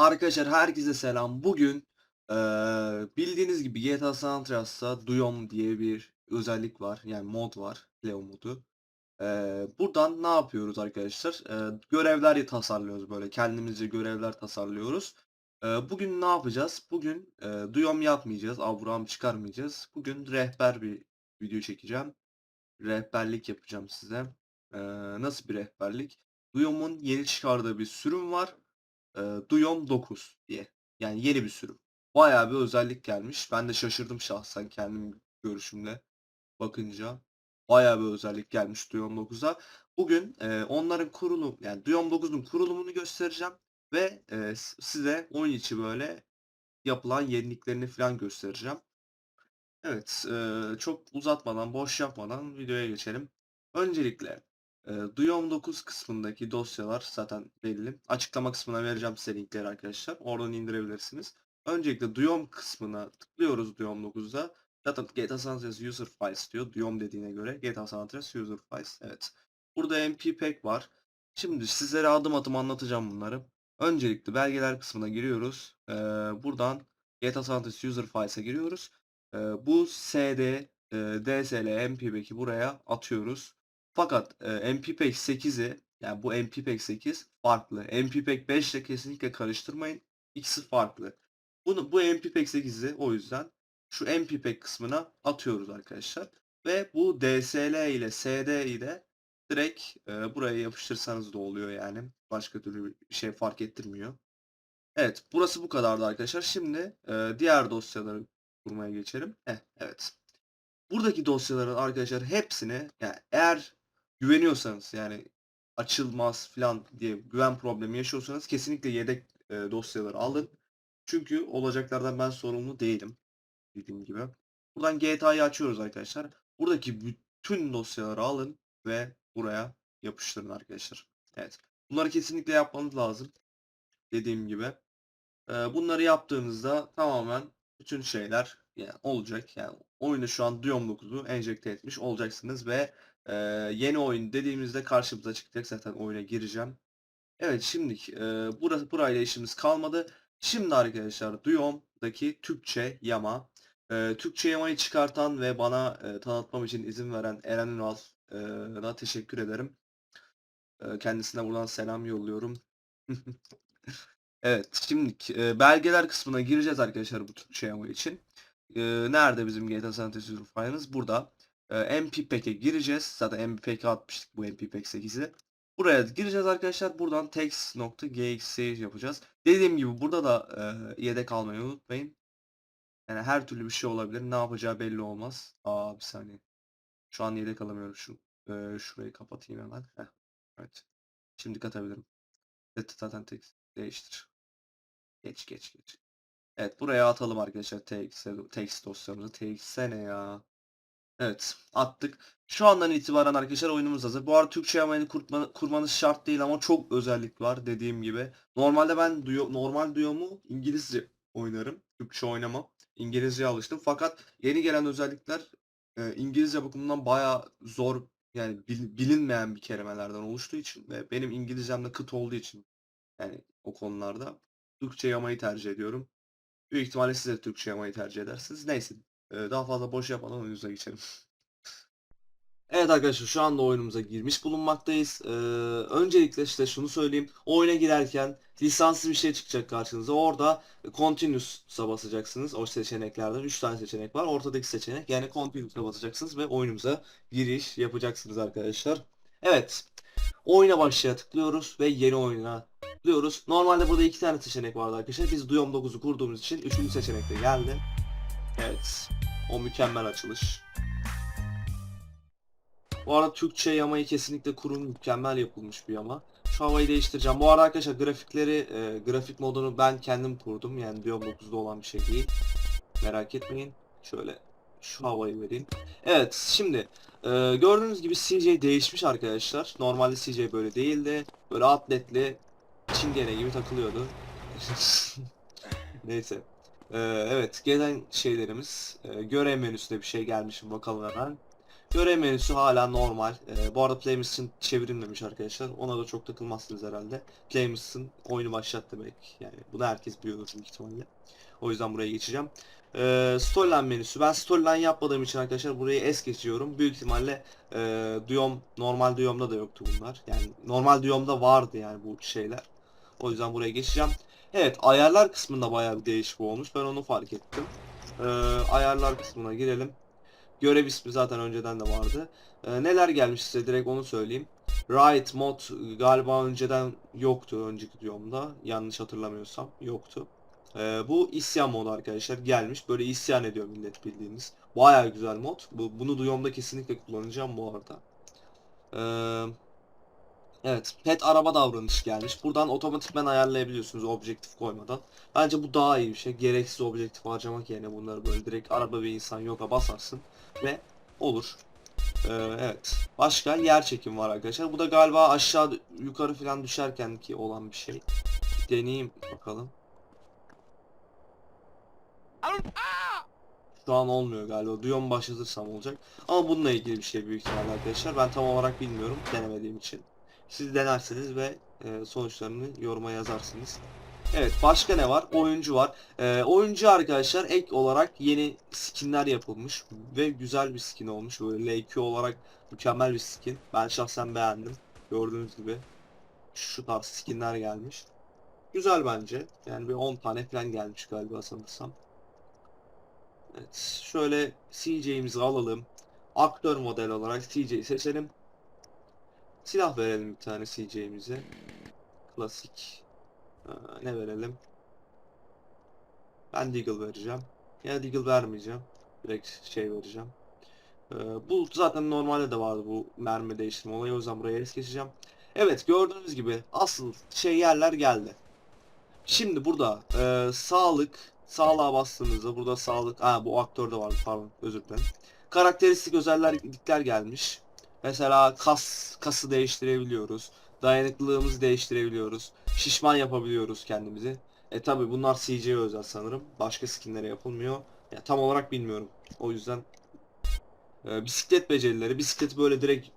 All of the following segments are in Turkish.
Arkadaşlar herkese selam. Bugün eee, bildiğiniz gibi GTA San Andreas'ta Duyom diye bir özellik var. Yani mod var. Play modu. Eee, buradan ne yapıyoruz arkadaşlar? Eee, görevler tasarlıyoruz böyle. Kendimizce görevler tasarlıyoruz. Eee, bugün ne yapacağız? Bugün eee Duyom yapmayacağız. Abraham çıkarmayacağız. Bugün rehber bir video çekeceğim. Rehberlik yapacağım size. Eee, nasıl bir rehberlik? Duyom'un yeni çıkardığı bir sürüm var. Eee, Duyom 9 diye. Yani yeni bir sürüm. Bayağı bir özellik gelmiş. Ben de şaşırdım şahsen kendim görüşümle bakınca. Bayağı bir özellik gelmiş Duyom 9'a. Bugün eee, onların kurulum yani Duyom 9'un kurulumunu göstereceğim ve s- size oyun içi böyle yapılan yeniliklerini falan göstereceğim. Evet, eee, çok uzatmadan, boş yapmadan videoya geçelim. Öncelikle eee Duyom 9 kısmındaki dosyalar zaten belli. Açıklama kısmına vereceğim size linkleri arkadaşlar. Oradan indirebilirsiniz. Öncelikle Duyom kısmına tıklıyoruz Duyom 9'da. Zaten GTA San Andreas User Files diyor. Duyom dediğine göre GTA San Andreas User Files. Evet. Burada MP Pack var. Şimdi sizlere adım adım anlatacağım bunları. Öncelikle belgeler kısmına giriyoruz. Eee, buradan GTA San Andreas User Files'e giriyoruz. Eee, bu SD, eee, DSL, MPPAC'i buraya atıyoruz. Fakat eee, MPPAC 8'i yani bu MPPAC 8 farklı. MPPAC 5 ile kesinlikle karıştırmayın. İkisi farklı. Bunu bu MPPAC 8'i o yüzden şu MPPAC kısmına atıyoruz arkadaşlar. Ve bu DSL ile SD ile direkt eee, buraya yapıştırsanız da oluyor yani. Başka türlü bir şey fark ettirmiyor. Evet, burası bu kadardı arkadaşlar. Şimdi eee, diğer dosyaları kurmaya geçelim. Heh, evet. Buradaki dosyaların arkadaşlar hepsini yani eğer güveniyorsanız yani açılmaz falan diye güven problemi yaşıyorsanız kesinlikle yedek e, dosyaları alın. Çünkü olacaklardan ben sorumlu değilim. Dediğim gibi. Buradan GTA'yı açıyoruz arkadaşlar. Buradaki bütün dosyaları alın ve buraya yapıştırın arkadaşlar. Evet. Bunları kesinlikle yapmanız lazım. Dediğim gibi. Bunları yaptığınızda tamamen bütün şeyler yani olacak. Yani oyunu şu an Duyom 9'u enjekte etmiş olacaksınız ve e, yeni oyun dediğimizde karşımıza çıkacak. Zaten oyuna gireceğim. Evet şimdi e, burası burayla işimiz kalmadı. Şimdi arkadaşlar Duyom'daki Türkçe yama. E, Türkçe yamayı çıkartan ve bana e, tanıtmam için izin veren Eren Ünal'a teşekkür ederim. E, kendisine buradan selam yolluyorum. Evet, şimdi e, belgeler kısmına gireceğiz arkadaşlar bu Türkçe yama için. E, nerede bizim GTA San Andreas? Burada. E, MPPAC'e gireceğiz. Zaten MPPAC'e atmıştık bu MPPAC 8'i. Buraya gireceğiz arkadaşlar. Buradan text.gxc yapacağız. Dediğim gibi burada da e, yedek almayı unutmayın. Yani her türlü bir şey olabilir. Ne yapacağı belli olmaz. Aa bir saniye. Şu an yedek alamıyorum. Şu e, şurayı kapatayım hemen. Heh. Evet. Şimdi katabilirim. Zaten text değiştir. Geç geç geç. Evet buraya atalım arkadaşlar TX, text dosyamızı. TX ne ya? Evet attık. Şu andan itibaren arkadaşlar oyunumuz hazır. Bu arada Türkçe yamayını kurma, kurmanız şart değil ama çok özellik var dediğim gibi. Normalde ben duyo, normal duyomu İngilizce oynarım. Türkçe oynamam. İngilizceye alıştım. Fakat yeni gelen özellikler e, İngilizce bakımından baya zor yani bil- bilinmeyen bir kelimelerden oluştuğu için ve benim İngilizcem de kıt olduğu için yani o konularda Türkçe yamayı tercih ediyorum. Büyük ihtimalle siz de Türkçe yamayı tercih edersiniz. Neyse. Daha fazla boş yapmadan oyunumuza geçelim. Evet arkadaşlar şu anda oyunumuza girmiş bulunmaktayız. Ee, öncelikle işte şunu söyleyeyim. Oyuna girerken lisanslı bir şey çıkacak karşınıza. Orada Continuous'a basacaksınız. O seçeneklerden 3 tane seçenek var. Ortadaki seçenek yani Continuous'a basacaksınız ve oyunumuza giriş yapacaksınız arkadaşlar. Evet. Oyuna başlaya tıklıyoruz ve yeni oyuna tıklıyoruz. Normalde burada iki tane seçenek vardı arkadaşlar. Biz Duyom 9'u kurduğumuz için üçüncü seçenek de geldi. Evet. O mükemmel açılış. Bu arada Türkçe yamayı kesinlikle kurun mükemmel yapılmış bir yama. Şu havayı değiştireceğim. Bu arada arkadaşlar grafikleri, e, grafik modunu ben kendim kurdum. Yani Duyom 9'da olan bir şey değil. Merak etmeyin. Şöyle şu havayı vereyim. Evet şimdi e, gördüğünüz gibi CJ değişmiş arkadaşlar. Normalde CJ böyle değildi. Böyle atletli çingene gibi takılıyordu. Neyse. E, evet gelen şeylerimiz. E, görev menüsünde bir şey gelmiş mi bakalım hemen. Görev menüsü hala normal. Ee, bu arada Playmis'in çevrilmemiş arkadaşlar. Ona da çok takılmazsınız herhalde. Playmis'in oyunu başlat demek. Yani bunu herkes biliyordur büyük ihtimalle. O yüzden buraya geçeceğim. Ee, storyline menüsü. Ben storyline yapmadığım için arkadaşlar burayı es geçiyorum. Büyük ihtimalle e, Duyom, normal Duyom'da da yoktu bunlar. Yani normal Duyom'da vardı yani bu şeyler. O yüzden buraya geçeceğim. Evet ayarlar kısmında bayağı bir değişik olmuş. Ben onu fark ettim. Ee, ayarlar kısmına girelim. Görev ismi zaten önceden de vardı. Ee, neler gelmiş size direkt onu söyleyeyim. Riot mod galiba önceden yoktu önceki Duyom'da. Yanlış hatırlamıyorsam yoktu. Ee, bu isyan modu arkadaşlar gelmiş. Böyle isyan ediyor millet bildiğiniz. Bayağı güzel mod. Bu, bunu Duyom'da kesinlikle kullanacağım bu arada. Ee, evet. Pet araba davranış gelmiş. Buradan otomatikman ayarlayabiliyorsunuz objektif koymadan. Bence bu daha iyi bir şey. Gereksiz objektif harcamak yerine bunları böyle direkt araba ve insan yoka basarsın ve olur. Ee, evet. Başka yer çekim var arkadaşlar. Bu da galiba aşağı yukarı falan düşerken ki olan bir şey. Deneyeyim bakalım. Şu an olmuyor galiba. Duyon başlatırsam olacak. Ama bununla ilgili bir şey büyük ihtimalle arkadaşlar. Ben tam olarak bilmiyorum denemediğim için. Siz denersiniz ve e, sonuçlarını yoruma yazarsınız. Evet başka ne var? Oyuncu var. E, oyuncu arkadaşlar ek olarak yeni skinler yapılmış ve güzel bir skin olmuş. Böyle LQ olarak mükemmel bir skin. Ben şahsen beğendim. Gördüğünüz gibi şu tarz skinler gelmiş. Güzel bence. Yani bir 10 tane falan gelmiş galiba sanırsam. Evet, şöyle CJ'imizi alalım. Aktör model olarak CJ'yi seçelim. Silah verelim bir tane CJ'imize. Klasik. Ee, ne verelim? Ben Deagle vereceğim. Ya Deagle vermeyeceğim. Direkt şey vereceğim. Ee, bu zaten normalde de vardı bu mermi değiştirme olayı. O yüzden buraya es geçeceğim. Evet gördüğünüz gibi asıl şey yerler geldi. Şimdi burada e, sağlık, sağlığa bastığımızda burada sağlık, ha bu aktörde vardı pardon özür dilerim. Karakteristik özellikler gelmiş. Mesela kas, kası değiştirebiliyoruz. Dayanıklılığımızı değiştirebiliyoruz. Şişman yapabiliyoruz kendimizi. E tabi bunlar CJ'ye özel sanırım. Başka skinlere yapılmıyor. Ya, tam olarak bilmiyorum. O yüzden e, bisiklet becerileri. Bisikleti böyle direkt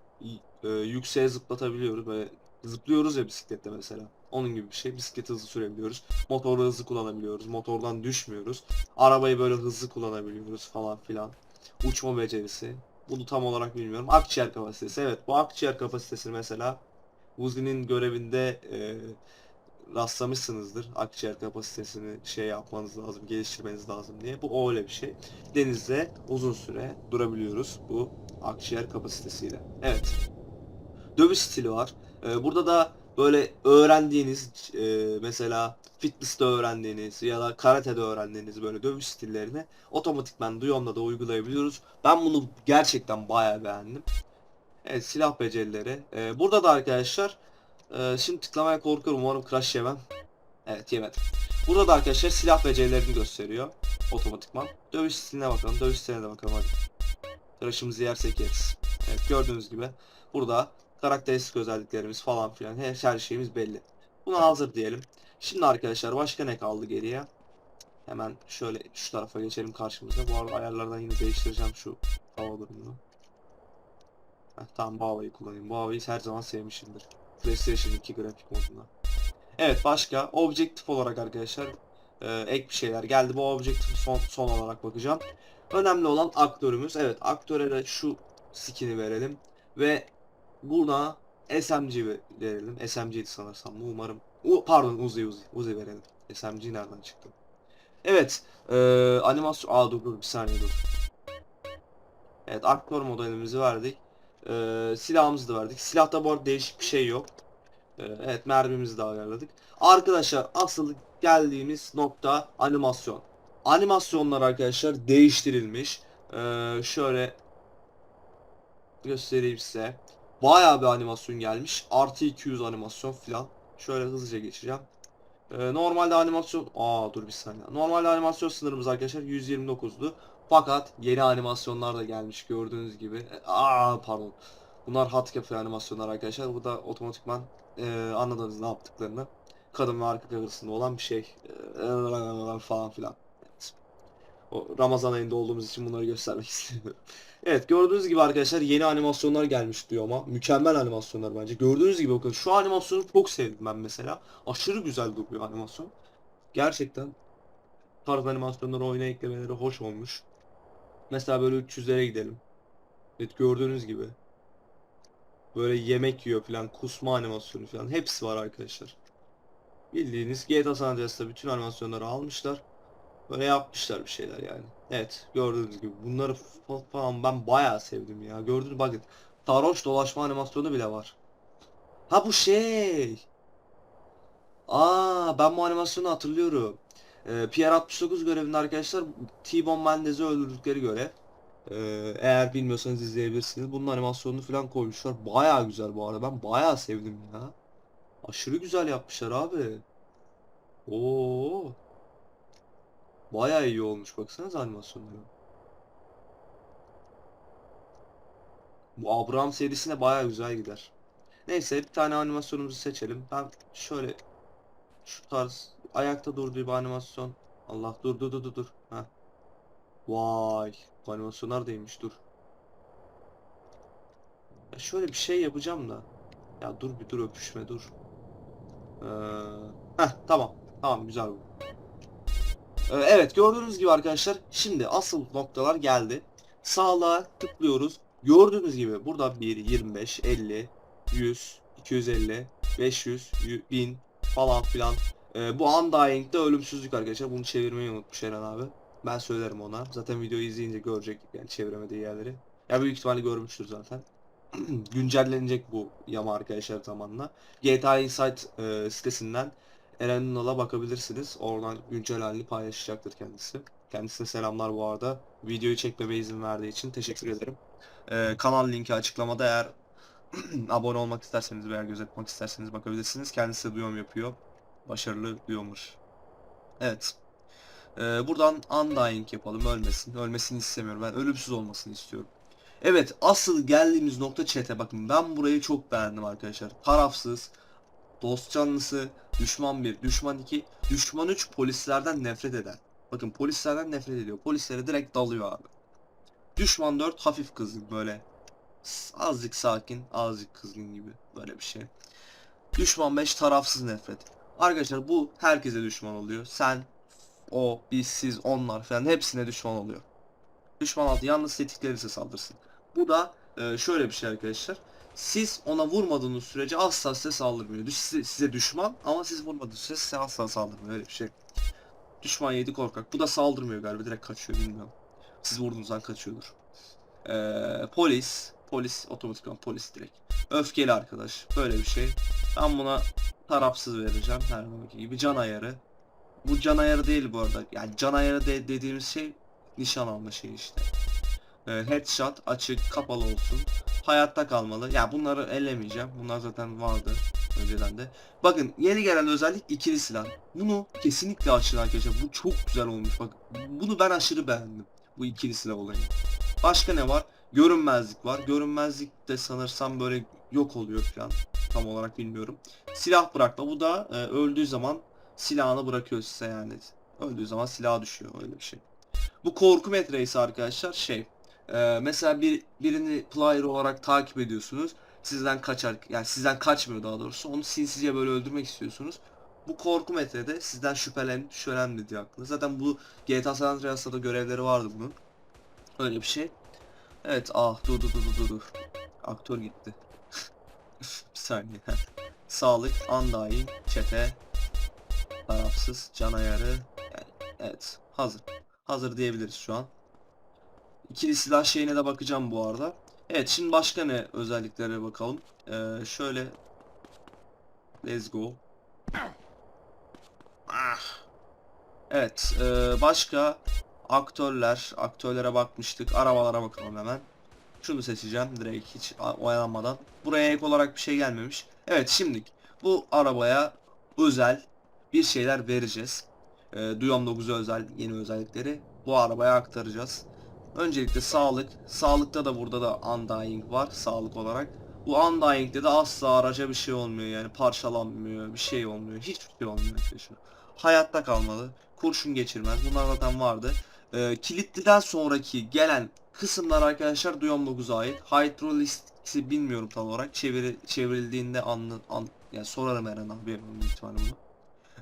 e, yükseğe zıplatabiliyoruz. Böyle zıplıyoruz ya bisiklette mesela. Onun gibi bir şey. Bisikleti hızlı sürebiliyoruz. Motoru hızlı kullanabiliyoruz. Motordan düşmüyoruz. Arabayı böyle hızlı kullanabiliyoruz falan filan. Uçma becerisi. Bunu tam olarak bilmiyorum. Akciğer kapasitesi. Evet bu akciğer kapasitesi mesela Uzi'nin görevinde e, rastlamışsınızdır. Akciğer kapasitesini şey yapmanız lazım, geliştirmeniz lazım diye. Bu öyle bir şey. Denizde uzun süre durabiliyoruz bu akciğer kapasitesiyle. Evet. Dövüş stili var. E, burada da böyle öğrendiğiniz e, mesela fitness'te öğrendiğiniz ya da karate'de öğrendiğiniz böyle dövüş stillerini otomatikman Duyom'da da uygulayabiliyoruz. Ben bunu gerçekten bayağı beğendim. Evet silah becerileri. Ee, burada da arkadaşlar e, şimdi tıklamaya korkuyorum umarım crash yemem. Evet yemedim. Burada da arkadaşlar silah becerilerini gösteriyor otomatikman. Dövüş stiline bakalım. Dövüş stiline de bakalım hadi. Crash'ımızı yersek yeriz. Evet gördüğünüz gibi burada karakteristik özelliklerimiz falan filan her, her şeyimiz belli. Buna hazır diyelim. Şimdi arkadaşlar başka ne kaldı geriye? Hemen şöyle şu tarafa geçelim karşımıza. Bu arada ayarlardan yine değiştireceğim şu hava durumunu. Heh, tamam havayı kullanayım. Havayı her zaman sevmişimdir. PlayStation 2 grafik modunda. Evet başka objektif olarak arkadaşlar e, ek bir şeyler geldi. Bu objektif son, son olarak bakacağım. Önemli olan aktörümüz. Evet aktöre de şu skin'i verelim. Ve buna SMG verelim. SMG'di sanırsam umarım. U, pardon Uzi Uzi. Uzi verelim. SMG nereden çıktı? Evet. E, animasyon... Aa dur dur bir saniye dur. Evet aktör modelimizi verdik. Ee, silahımızı da verdik. Silahta bu arada değişik bir şey yok. Ee, evet mermimizi de ayarladık. Arkadaşlar asıl geldiğimiz nokta animasyon. Animasyonlar arkadaşlar değiştirilmiş. Ee, şöyle göstereyim size. Bayağı bir animasyon gelmiş. Artı 200 animasyon filan. Şöyle hızlıca geçeceğim. Ee, normalde animasyon... Aa dur bir saniye. Normalde animasyon sınırımız arkadaşlar 129'du. Fakat yeni animasyonlar da gelmiş gördüğünüz gibi. E, Aa pardon. Bunlar hotcafe animasyonlar arkadaşlar. Bu da otomatikman e, anladınız ne yaptıklarını. Kadın ve arka arasında olan bir şey. E, falan filan. Evet. O Ramazan ayında olduğumuz için bunları göstermek istemiyorum. Evet gördüğünüz gibi arkadaşlar yeni animasyonlar gelmiş diyor ama mükemmel animasyonlar bence. Gördüğünüz gibi bakın şu animasyonu çok sevdim ben mesela. Aşırı güzel duruyor animasyon. Gerçekten tarz animasyonları oyuna eklemeleri hoş olmuş. Mesela böyle 300'lere gidelim. Evet gördüğünüz gibi. Böyle yemek yiyor falan, kusma animasyonu falan hepsi var arkadaşlar. Bildiğiniz GTA San Andreas'ta bütün animasyonları almışlar. Böyle yapmışlar bir şeyler yani. Evet gördüğünüz gibi bunları fa- falan ben bayağı sevdim ya. Gördünüz bakın. Sarhoş dolaşma animasyonu bile var. Ha bu şey. Aa ben bu animasyonu hatırlıyorum. Ee, Pier 69 görevinde arkadaşlar T-Bone Mendez'i öldürdükleri görev. Ee, eğer bilmiyorsanız izleyebilirsiniz. Bunun animasyonunu falan koymuşlar. Bayağı güzel bu arada. Ben bayağı sevdim ya. Aşırı güzel yapmışlar abi. Oo. Bayağı iyi olmuş baksanıza animasyonları. Bu Abraham serisine bayağı güzel gider. Neyse bir tane animasyonumuzu seçelim. Ben şöyle şu tarz ayakta durduğu bir animasyon. Allah dur dur dur dur. Heh. Vay. Bu animasyonlar değilmiş dur. Ya şöyle bir şey yapacağım da. Ya dur bir dur öpüşme dur. Ee, heh tamam. Tamam güzel bu. Ee, Evet gördüğünüz gibi arkadaşlar şimdi asıl noktalar geldi. Sağlığa tıklıyoruz. Gördüğünüz gibi burada 1, 25, 50, 100, 250, 500, 1000 falan filan. Ee, bu Undying'de ölümsüzlük arkadaşlar. Bunu çevirmeyi unutmuş Eren abi. Ben söylerim ona. Zaten videoyu izleyince görecek yani çeviremediği yerleri. Ya büyük ihtimalle görmüştür zaten. Güncellenecek bu yama arkadaşlar zamanla. GTA Insight e, sitesinden Eren Ünal'a bakabilirsiniz. Oradan güncel halini paylaşacaktır kendisi. Kendisine selamlar bu arada. Videoyu çekmeme izin verdiği için teşekkür ederim. Ee, kanal linki açıklamada eğer abone olmak isterseniz veya gözetmek isterseniz bakabilirsiniz. Kendisi de duyum yapıyor. Başarılı duyumur. Evet. Ee, buradan Undying yapalım. Ölmesin. Ölmesini istemiyorum. Ben ölümsüz olmasını istiyorum. Evet asıl geldiğimiz nokta chat'e bakın. Ben burayı çok beğendim arkadaşlar. Tarafsız, dost canlısı, düşman 1, düşman 2, düşman 3 polislerden nefret eden. Bakın polislerden nefret ediyor. Polislere direkt dalıyor abi. Düşman 4 hafif kızgın böyle. Azıcık sakin, azıcık kızgın gibi böyle bir şey. Düşman 5 tarafsız nefret. Arkadaşlar bu herkese düşman oluyor. Sen, o, biz, siz, onlar falan hepsine düşman oluyor. Düşman altı yalnız tetiklenirse saldırsın. Bu da e, şöyle bir şey arkadaşlar. Siz ona vurmadığınız sürece asla size saldırmıyor. Size, size düşman ama siz vurmadığınız sürece size asla saldırmıyor. Öyle bir şey. Düşman yedi korkak. Bu da saldırmıyor galiba. Direkt kaçıyor bilmiyorum. Siz vurduğunuzdan kaçıyordur. Ee, polis. Polis. Otomatikman polis direkt. Öfkeli arkadaş. Böyle bir şey. Ben buna tarafsız vereceğim. Her zamanki gibi. Can ayarı. Bu can ayarı değil bu arada. Yani can ayarı de- dediğimiz şey nişan alma şeyi işte. Ee, headshot açık kapalı olsun. Hayatta kalmalı. Ya bunları ellemeyeceğim. Bunlar zaten vardı önceden de. Bakın yeni gelen özellik ikili silah. Bunu kesinlikle açın arkadaşlar. Bu çok güzel olmuş. Bak bunu ben aşırı beğendim. Bu ikili silah olayını. Başka ne var? Görünmezlik var. Görünmezlik de sanırsam böyle yok oluyor falan. Tam olarak bilmiyorum. Silah bırakma. Bu da e, öldüğü zaman silahını bırakıyor size yani. Öldüğü zaman silah düşüyor. Öyle bir şey. Bu korku metresi arkadaşlar şey. E, mesela bir birini player olarak takip ediyorsunuz. Sizden kaçar yani sizden kaçmıyor daha doğrusu. Onu sinsice böyle öldürmek istiyorsunuz. Bu korku metrede sizden şüphelen şüphelen diye aklı. Zaten bu GTA San Andreas'ta da görevleri vardı bunun. Öyle bir şey. Evet ah dur dur dur dur dur. Aktör gitti. bir saniye. Sağlık, undying, çete, tarafsız, can ayarı. Yani, evet hazır. Hazır diyebiliriz şu an. İkili silah şeyine de bakacağım bu arada. Evet şimdi başka ne özelliklere bakalım. Ee, şöyle Let's go. Evet, e, başka aktörler, aktörlere bakmıştık. Arabalara bakalım hemen. Şunu seçeceğim direkt hiç oyalanmadan. Buraya ek olarak bir şey gelmemiş. Evet, şimdi bu arabaya özel bir şeyler vereceğiz. E, Duyom 9'a özel yeni özellikleri bu arabaya aktaracağız. Öncelikle sağlık. Sağlıkta da burada da Undying var sağlık olarak. Bu Undying'de de asla araca bir şey olmuyor yani parçalanmıyor, bir şey olmuyor, hiçbir şey olmuyor arkadaşlar. Hayatta kalmalı, kurşun geçirmez. Bunlar zaten vardı. Ee, kilitliden sonraki gelen kısımlar arkadaşlar Duyom 9'a ait. Hydrolist'i bilmiyorum tam olarak. Çeviri, çevrildiğinde anlı, an, yani sorarım abi büyük ihtimalle bunu.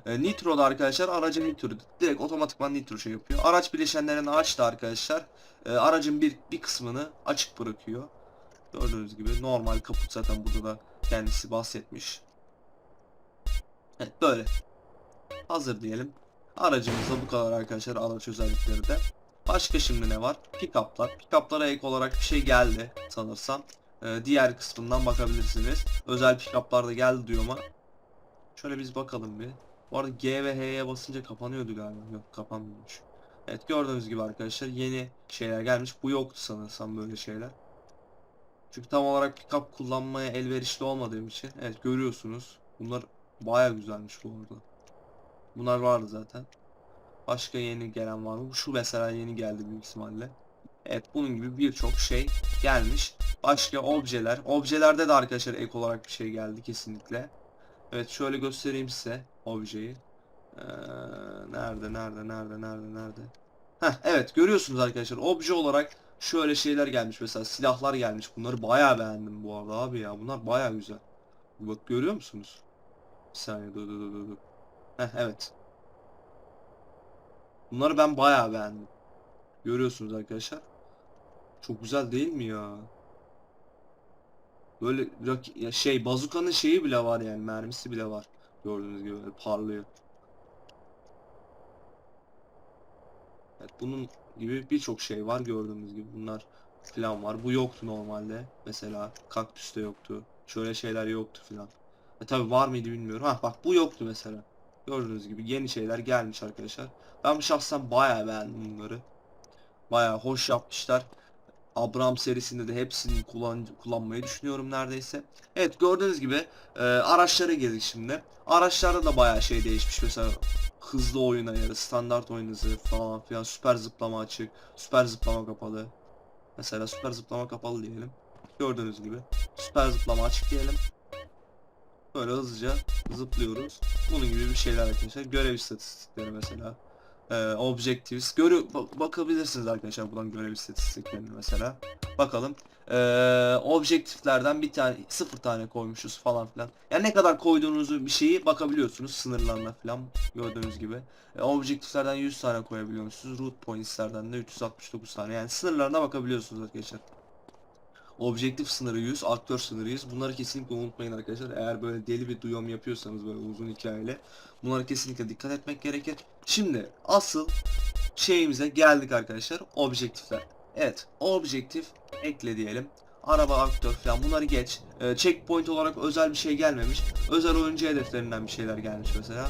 E, Nitro'da arkadaşlar aracın nitro direkt otomatikman nitro şey yapıyor. Araç bileşenlerini açtı arkadaşlar. E, aracın bir bir kısmını açık bırakıyor. Gördüğünüz gibi normal kaput zaten burada da kendisi bahsetmiş. Evet böyle. Hazır diyelim. Aracımızda bu kadar arkadaşlar araç özellikleri de. Başka şimdi ne var? Pickup'lar. Pickup'lara ek olarak bir şey geldi sanırsam. E, diğer kısmından bakabilirsiniz. Özel pickup'lar da geldi diyor Şöyle biz bakalım bir. Bu arada G ve H'ye basınca kapanıyordu galiba. Yok kapanmıyormuş. Evet gördüğünüz gibi arkadaşlar yeni şeyler gelmiş. Bu yoktu sanırsam böyle şeyler. Çünkü tam olarak pickup kullanmaya elverişli olmadığım için. Evet görüyorsunuz. Bunlar baya güzelmiş bu arada. Bunlar vardı zaten. Başka yeni gelen var mı? Şu mesela yeni geldi büyük ihtimalle. Evet bunun gibi birçok şey gelmiş. Başka objeler. Objelerde de arkadaşlar ek olarak bir şey geldi kesinlikle. Evet şöyle göstereyim size objeyi. Ee, nerede nerede nerede nerede nerede? Heh, evet görüyorsunuz arkadaşlar obje olarak şöyle şeyler gelmiş mesela silahlar gelmiş. Bunları bayağı beğendim bu arada abi ya. Bunlar bayağı güzel. Bak görüyor musunuz? Bir saniye dur dur dur dur. Heh, evet. Bunları ben bayağı beğendim. Görüyorsunuz arkadaşlar. Çok güzel değil mi ya? Böyle ya şey bazukanın şeyi bile var yani mermisi bile var. Gördüğünüz gibi parlıyor. Evet bunun gibi birçok şey var gördüğünüz gibi bunlar falan var. Bu yoktu normalde. Mesela kaktüste yoktu. Şöyle şeyler yoktu falan. E tabi var mıydı bilmiyorum. Ha bak bu yoktu mesela. Gördüğünüz gibi yeni şeyler gelmiş arkadaşlar. Ben şahsen bayağı beğendim bunları. Bayağı hoş yapmışlar. Abram serisinde de hepsini kullan kullanmayı düşünüyorum neredeyse. Evet gördüğünüz gibi e, araçlara girdik şimdi. Araçlarda da bayağı şey değişmiş. Mesela hızlı oyun ayarı, standart oyun hızı falan filan, süper zıplama açık, süper zıplama kapalı. Mesela süper zıplama kapalı diyelim. Gördüğünüz gibi süper zıplama açık diyelim. Böyle hızlıca zıplıyoruz. Bunun gibi bir şeyler arkadaşlar. Görev istatistikleri mesela. Ee, objectives. Görü ba- bakabilirsiniz arkadaşlar buradan görev istatistiklerine mesela. Bakalım. Ee, objektiflerden bir tane sıfır tane koymuşuz falan filan. Yani ne kadar koyduğunuzu bir şeyi bakabiliyorsunuz sınırlarına falan gördüğünüz gibi. Ee, objektiflerden 100 tane koyabiliyorsunuz. Root points'lerden de 369 tane. Yani sınırlarına bakabiliyorsunuz arkadaşlar. Objektif sınırı 100, aktör sınırı 100. Bunları kesinlikle unutmayın arkadaşlar. Eğer böyle deli bir duyum yapıyorsanız böyle uzun hikayeli. Bunlara kesinlikle dikkat etmek gerekir. Şimdi asıl şeyimize geldik arkadaşlar. Objektifler. Evet, objektif ekle diyelim. Araba, aktör falan bunları geç. Ee, checkpoint olarak özel bir şey gelmemiş. Özel oyuncu hedeflerinden bir şeyler gelmiş mesela.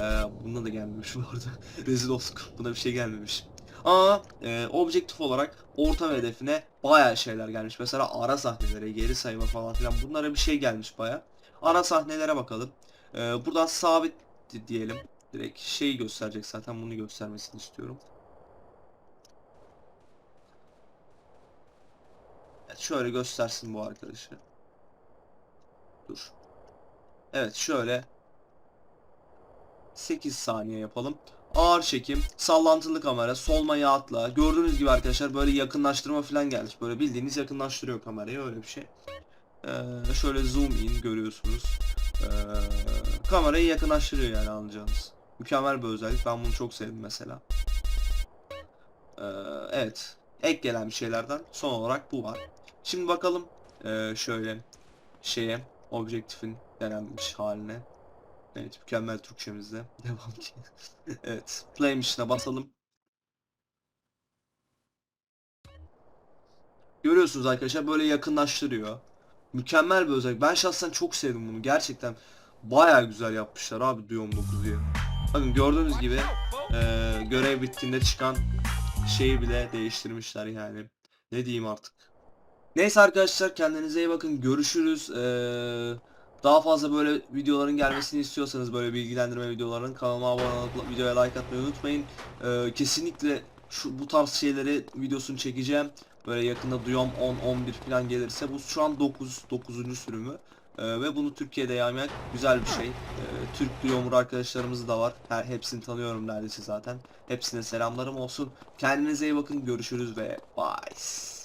Ee, bunda da gelmemiş bu arada. Rezil olduk. Buna bir şey gelmemiş. Ama e, objektif olarak ortam hedefine bayağı şeyler gelmiş. Mesela ara sahneleri, geri sayma falan filan bunlara bir şey gelmiş bayağı. Ara sahnelere bakalım. Ee, buradan sabit di- diyelim. Direkt şeyi gösterecek zaten bunu göstermesini istiyorum. Evet, şöyle göstersin bu arkadaşı. Dur. Evet şöyle 8 saniye yapalım. Ağır çekim, sallantılı kamera, solmaya atla. Gördüğünüz gibi arkadaşlar böyle yakınlaştırma falan gelmiş. Böyle bildiğiniz yakınlaştırıyor kamerayı öyle bir şey. Ee, şöyle zoom in görüyorsunuz. Ee, kamerayı yakınlaştırıyor yani anlayacağınız. Mükemmel bir özellik. Ben bunu çok sevdim mesela. Ee, evet. Ek gelen bir şeylerden son olarak bu var. Şimdi bakalım ee, şöyle şeye objektifin denenmiş haline. Evet mükemmel Türkçemizde. Devam ki. evet play işine basalım. Görüyorsunuz arkadaşlar böyle yakınlaştırıyor. Mükemmel bir özellik. Ben şahsen çok sevdim bunu. Gerçekten bayağı güzel yapmışlar abi Duom 9'u. Bakın gördüğünüz gibi eee, görev bittiğinde çıkan şeyi bile değiştirmişler yani. Ne diyeyim artık. Neyse arkadaşlar kendinize iyi bakın. Görüşürüz. Eee, daha fazla böyle videoların gelmesini istiyorsanız böyle bilgilendirme videolarının kanalıma abone olup videoya like atmayı unutmayın. Eee, kesinlikle şu bu tarz şeyleri videosunu çekeceğim. Böyle yakında Duyom 10 11 falan gelirse bu şu an 9 9. sürümü. Ee, ve bunu Türkiye'de yaymak güzel bir şey. Ee, Türk Duyomur arkadaşlarımız da var. Her, hepsini tanıyorum neredeyse zaten. Hepsine selamlarım olsun. Kendinize iyi bakın. Görüşürüz ve bye.